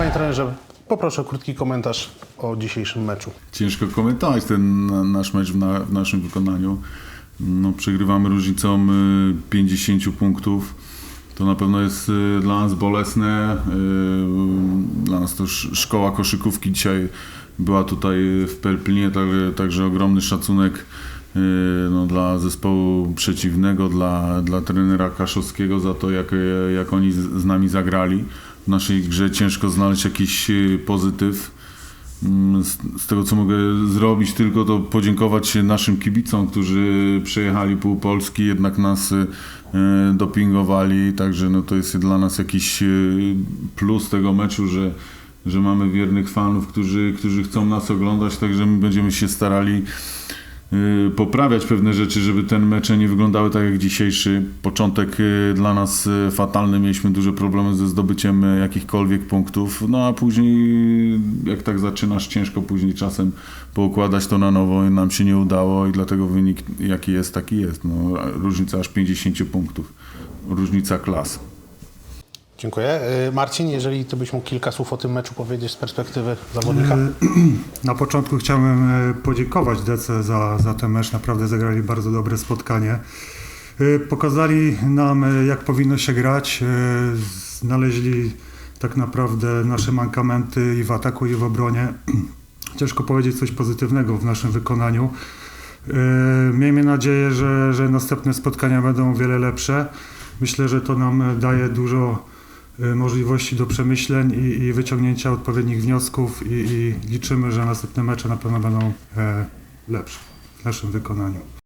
Panie trenerze, poproszę krótki komentarz o dzisiejszym meczu. Ciężko komentować ten na- nasz mecz w, na, w naszym wykonaniu. No, przegrywamy różnicą y, 50 punktów. To na pewno jest y, dla nas bolesne. y, Dla nas to sz- szkoła koszykówki dzisiaj była tutaj w Perplinie, tak, także ogromny szacunek y, no, dla zespołu przeciwnego, dla, dla trenera Kaszowskiego za to, jak, jak oni z, nami zagrali. W naszej grze ciężko znaleźć jakiś y, pozytyw. Mm, Z, z tego co mogę zrobić tylko to podziękować naszym kibicom, którzy przejechali pół Polski, jednak nas y, dopingowali, także no to jest dla nas jakiś y, plus tego meczu, że, że mamy wiernych fanów, którzy, którzy chcą nas oglądać, także my będziemy się starali y, poprawiać pewne rzeczy, żeby ten mecze nie wyglądały tak jak dzisiejszy. Początek y, dla nas y, fatalny, mieliśmy duże problemy ze zdobyciem y, jakichkolwiek punktów, no a później y, jak tak zaczynasz ciężko później czasem poukładać to na nowo i nam się nie udało i dlatego wynik jaki jest, taki jest. No, różnica aż 50 punktów, różnica klas. Dziękuję. Y, Marcin, jeżeli ty byś mógł kilka słów o tym meczu powiedzieć z perspektywy zawodnika. Na początku chciałbym e, podziękować Dece za, za ten mecz. Naprawdę zagrali bardzo dobre spotkanie. Pokazali nam, jak powinno się grać. Znaleźli tak naprawdę nasze mankamenty i w ataku, i w obronie. Ciężko powiedzieć coś pozytywnego w naszym wykonaniu. Miejmy nadzieję, że, że następne spotkania będą o wiele lepsze. Myślę, że to nam daje dużo możliwości do przemyśleń i, i wyciągnięcia odpowiednich wniosków i, i liczymy, że następne mecze na pewno będą e, lepsze w naszym wykonaniu.